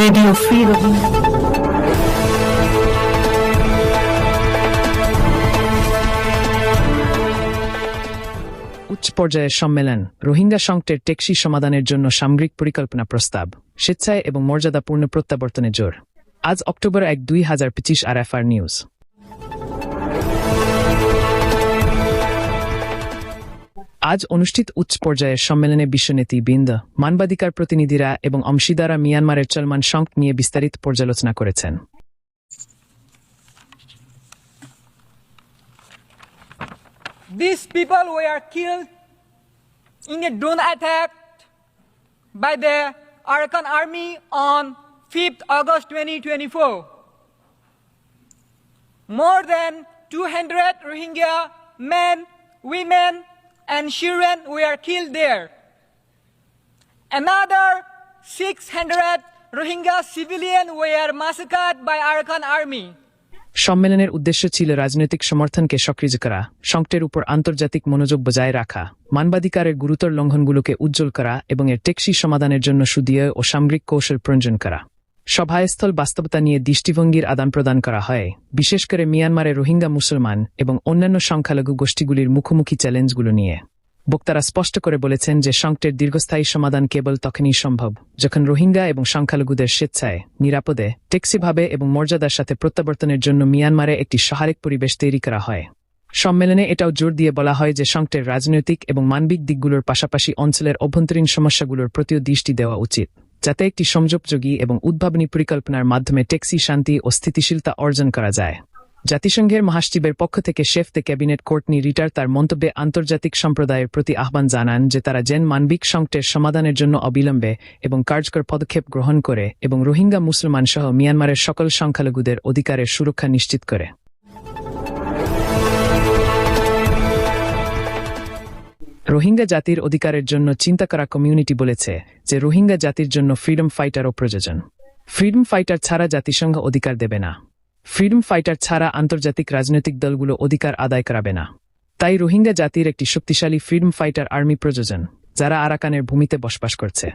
Radio free. উচ্চ পর্যায়ের সম্মেলন, রোহিঙ্গা সংকটের টেকসি সমাধানের জন্য সামগ্রিক পরিকল্পনা প্রস্তাব, স্বেচ্ছায় এবং মর্যাদাপূর্ণ প্রত্যাবর্তনে জোর আজ অক্টোবর এক দুই হাজার পঁচিশ আর এফ আর নিউজ আজ অনুষ্ঠিত উচ্চ পর্যায়ের সম্মেলনে বিশ্বনীতি বৃন্দ মানবাধিকার প্রতিনিধিরা এবং অংশীদারা মিয়ানমারের চলমান সংকট নিয়ে বিস্তারিত পর্যালোচনা করেছেন These people were killed in a drone attack by the Arakan army on 5th August 2024. More than 200 Rohingya men, women, and children were killed there. Another 600 Rohingya civilians were massacred by Arakan army. সম্মেলনের উদ্দেশ্য ছিল রাজনৈতিক সমর্থনকে সক্রিয় করা, সংকটের উপর আন্তর্জাতিক মনোযোগ বজায় রাখা, মানবাধিকারের গুরুতর লঙ্ঘনগুলোকে উজ্জ্বল করা এবং এর টেকসই সমাধানের জন্য সুদীয় ও সামরিক কৌশল প্রয়োজন করা সভাস্থল বাস্তবতা নিয়ে দৃষ্টিভঙ্গির আদান প্রদান করা হয়। বিশেষ করে মিয়ানমারের রোহিঙ্গা মুসলমান এবং অন্যান্য সংখ্যালঘু গোষ্ঠীগুলির মুখোমুখি চ্যালেঞ্জগুলো নিয়ে। বক্তারা স্পষ্ট করে বলেছেন যে সংকটের দীর্ঘস্থায়ী সমাধান কেবল তখনই সম্ভব যখন রোহিঙ্গা এবং সংখ্যালঘুদের স্বেচ্ছায়, নিরাপদে, টেক্সিভাবে এবং মর্যাদার সাথে প্রত্যাবর্তনের জন্য মিয়ানমারে একটি সহায়ক পরিবেশ তৈরি করা হয়। সম্মেলনে এটাও জোর দিয়ে বলা হয় যে সংকটের রাজনৈতিক এবং মানবিক দিকগুলোর পাশাপাশি অঞ্চলের অভ্যন্তরীণ সমস্যাগুলোর প্রতিও দৃষ্টি দেওয়া উচিত। যাতে একটি সংযোগযোগী এবং উদ্ভাবনী পরিকল্পনার মাধ্যমে টেক্সি শান্তি ও স্থিতিশীলতা অর্জন করা যায়। জাতিসংঘের মহাসচিবের পক্ষ থেকে chef de cabinet Courtenay Rattray তার মন্তব্যে আন্তর্জাতিক সম্প্রদায়ের প্রতি আহ্বান জানান যে তারা জেন মানবিক সংকটের সমাধানের জন্য অবিলম্বে এবং কার্যকর পদক্ষেপ গ্রহণ করে এবং রোহিঙ্গা মুসলমান সহ মিয়ানমারের সকল সংখ্যালঘুদের অধিকারের সুরক্ষা নিশ্চিত করে। রোহিঙ্গা জাতির অধিকারের জন্য চিন্তা করা কমিউনিটি বলেছে যে রোহিঙ্গা জাতির জন্য ফ্রিডম ফাইটারও প্রয়োজন। ফ্রিডম ফাইটার ছাড়া জাতিসংঘ অধিকার দেবে না। ফ্রিডম ফাইটার ছাড়া আন্তর্জাতিক রাজনৈতিক দলগুলো অধিকার আদায় করাবে না। তাই রোহিঙ্গা জাতির একটি শক্তিশালী ফ্রিডম ফাইটার আর্মি প্রয়োজন, যারা আরাকানের ভূমিতে বসবাস করছে।